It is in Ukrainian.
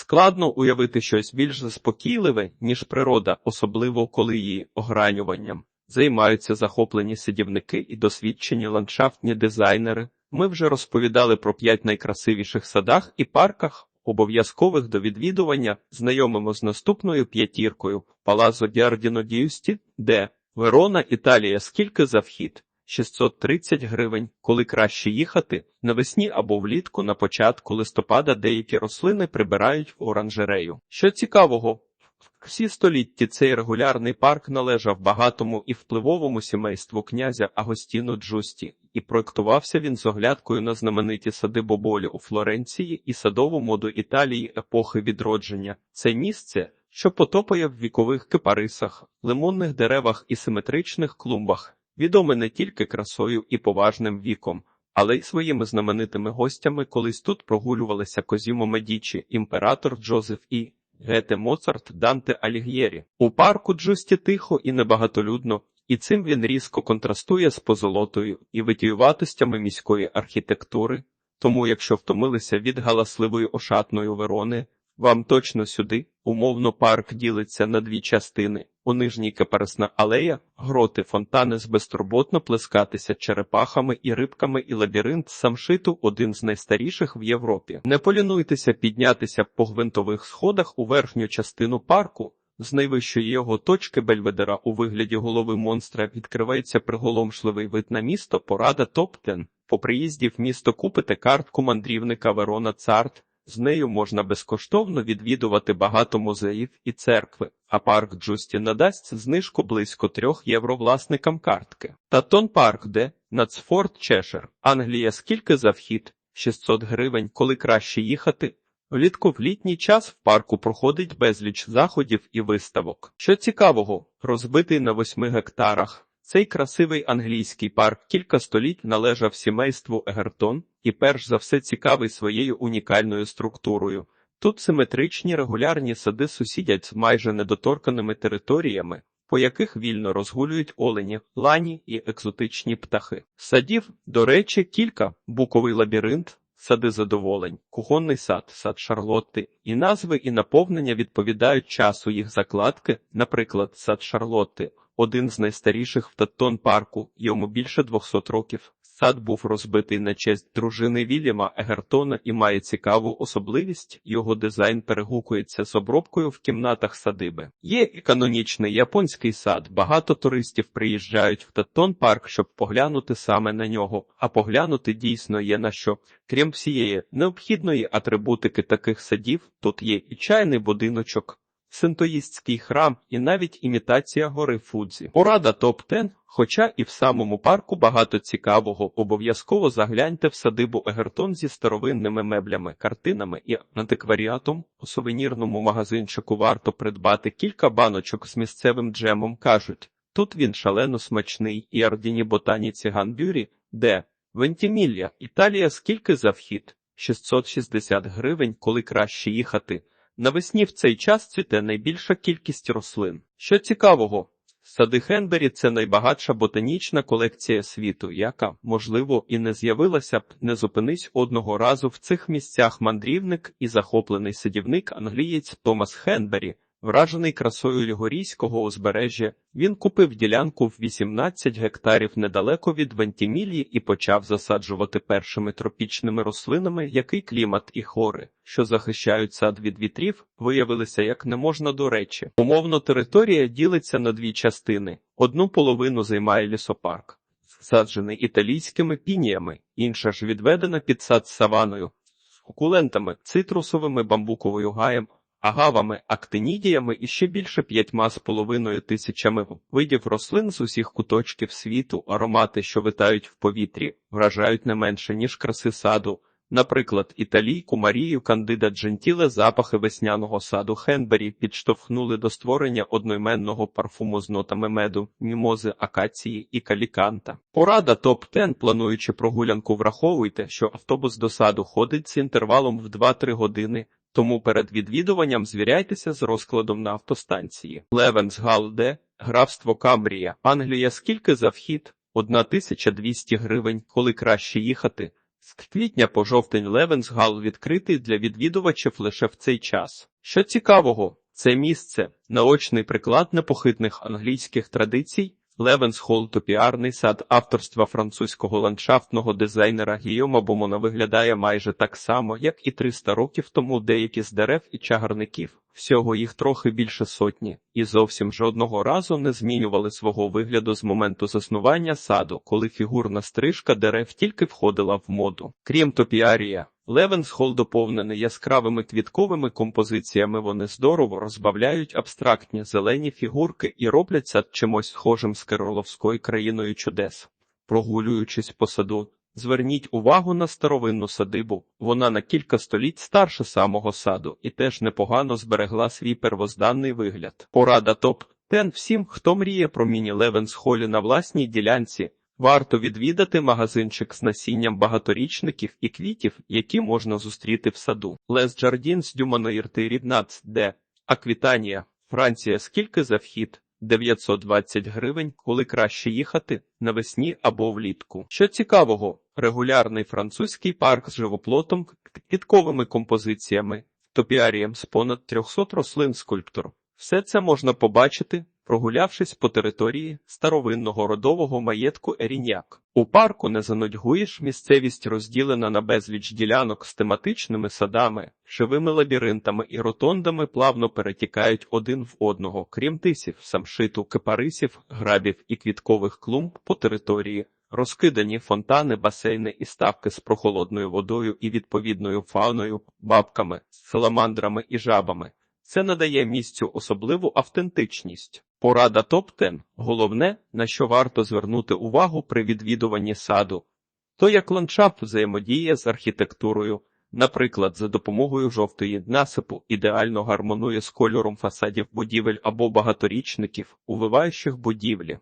Складно уявити щось більш заспокійливе, ніж природа, особливо коли її огранюванням займаються захоплені садівники і досвідчені ландшафтні дизайнери. Ми вже розповідали про п'ять найкрасивіших садах і парках, обов'язкових до відвідування, знайомимо з наступною п'ятіркою Палазо Діардіно Діюсті, де Верона, Італія. Скільки за вхід? 630 гривень, коли краще їхати навесні або влітку на початку листопада деякі рослини прибирають в оранжерею. Що цікавого, всі столітті цей регулярний парк належав багатому і впливовому сімейству князя Агостіно Джусті, і проектувався він з оглядкою на знамениті сади Боболі у Флоренції і садову моду Італії епохи відродження. Це місце, що потопає в вікових кипарисах, лимонних деревах і симетричних клумбах, відоме не тільки красою і поважним віком. Але й своїми знаменитими гостями колись тут прогулювалися Козімо Медічі, імператор Джозеф і Гете Моцарт, Данте Аліг'єрі. У парку Джусті тихо і небагатолюдно, і цим він різко контрастує з позолотою і витіюватостями міської архітектури. Тому, якщо втомилися від галасливої ошатної Верони, вам точно сюди, умовно, парк ділиться на дві частини. У нижній кипарисна алея, гроти, фонтани з безтурботно плескатися черепахами і рибками і лабіринт самшиту один з найстаріших в Європі. Не полінуйтеся піднятися по гвинтових сходах у верхню частину парку. З найвищої його точки Бельведера у вигляді голови монстра відкривається приголомшливий вид на місто порада топ-10. По приїзді в місто купите картку мандрівника Верона Царт. З нею можна безкоштовно відвідувати багато музеїв і церкви, а парк Джусті надасть знижку близько трьох євро власникам картки. Татон парк, де Нацфорд Чешер, Англія. Скільки за вхід? 600 гривень, коли краще їхати. Влітку в літній час в парку проходить безліч заходів і виставок. Що цікавого, розбитий на восьми гектарах. Цей красивий англійський парк кілька століть належав сімейству Егертон і перш за все цікавий своєю унікальною структурою. Тут симетричні регулярні сади сусідять з майже недоторканими територіями, по яких вільно розгулюють олені, лані і екзотичні птахи. Садів, до речі, кілька буковий лабіринт. Сади задоволень, кухонний сад, сад Шарлотти, і назви і наповнення відповідають часу їх закладки, наприклад, сад Шарлотти, один з найстаріших в Таттон парку, йому більше 200 років. Сад був розбитий на честь дружини Вільяма Егертона і має цікаву особливість. Його дизайн перегукується з обробкою в кімнатах садиби. Є і канонічний японський сад. Багато туристів приїжджають в Таттон парк, щоб поглянути саме на нього. А поглянути дійсно є на що. Крім всієї необхідної атрибутики таких садів, тут є і чайний будиночок. Синтоїстський храм і навіть імітація гори Фудзі. Порада топ-10, хоча і в самому парку багато цікавого, обов'язково загляньте в садибу Егертон зі старовинними меблями, картинами і антикваріатом. У сувенірному магазинчику варто придбати кілька баночок з місцевим джемом. кажуть, тут він шалено смачний і ардіні ботаніці Ганбюрі, де Вентімілля, Італія, скільки за вхід? 660 гривень, коли краще їхати. Навесні в цей час цвіте найбільша кількість рослин. Що цікавого, сади Хенбері це найбагатша ботанічна колекція світу, яка, можливо, і не з'явилася б, не зупинись одного разу в цих місцях мандрівник і захоплений садівник англієць Томас Хенбері. Вражений красою Лігорійського узбережжя, він купив ділянку в 18 гектарів недалеко від Вентімілії і почав засаджувати першими тропічними рослинами, який клімат і хори, що захищають сад від вітрів, виявилися як не можна до речі. Умовно територія ділиться на дві частини: одну половину займає лісопарк, саджений італійськими пініями, інша ж відведена під сад саваною, кулентами, цитрусовими бамбуковою гаєм агавами, актинідіями і ще більше п'ятьма з половиною тисячами видів рослин з усіх куточків світу, аромати, що витають в повітрі, вражають не менше, ніж краси саду. Наприклад, італійку Марію Кандида Джентіле запахи весняного саду Хенбері підштовхнули до створення одноіменного парфуму з нотами меду, мімози, акації і каліканта. Порада топ-10, плануючи прогулянку, враховуйте, що автобус до саду ходить з інтервалом в 2-3 години. Тому перед відвідуванням звіряйтеся з розкладом на автостанції. Левенс Галде, графство Камбрія, Англія. Скільки за вхід? 1200 гривень, коли краще їхати. З квітня по жовтень Левенсгал відкритий для відвідувачів лише в цей час. Що цікавого, це місце наочний приклад непохитних англійських традицій. Левенсхол топіарний сад авторства французького ландшафтного дизайнера Гійома Бомона виглядає майже так само, як і 300 років тому деякі з дерев і чагарників. Всього їх трохи більше сотні, і зовсім жодного разу не змінювали свого вигляду з моменту заснування саду, коли фігурна стрижка дерев тільки входила в моду. Крім топіарія, Левенсхол доповнений яскравими квітковими композиціями. Вони здорово розбавляють абстрактні зелені фігурки і роблять сад чимось схожим з Кириловською країною чудес. Прогулюючись по саду, Зверніть увагу на старовинну садибу. Вона на кілька століть старше самого саду і теж непогано зберегла свій первозданний вигляд. Порада топ тен всім, хто мріє про міні Левенсхолі на власній ділянці. Варто відвідати магазинчик з насінням багаторічників і квітів, які можна зустріти в саду. Лес Джардінс Дюманоїрти Ріднац, де Аквітанія, Франція. Скільки за вхід? 920 гривень, коли краще їхати навесні або влітку. Що цікавого, регулярний французький парк з живоплотом, квітковими композиціями, топіарієм з понад 300 рослин скульптур. Все це можна побачити, прогулявшись по території старовинного родового маєтку Еріняк. У парку не занудьгуєш, місцевість розділена на безліч ділянок з тематичними садами, живими лабіринтами і ротондами плавно перетікають один в одного, крім тисів, самшиту, кипарисів, грабів і квіткових клумб по території. Розкидані фонтани, басейни і ставки з прохолодною водою і відповідною фауною, бабками, саламандрами і жабами. Це надає місцю особливу автентичність. Порада топ-10. Головне, на що варто звернути увагу при відвідуванні саду, то як ландшафт взаємодіє з архітектурою, наприклад, за допомогою жовтої насипу ідеально гармонує з кольором фасадів будівель або багаторічників, увиваючих будівлі.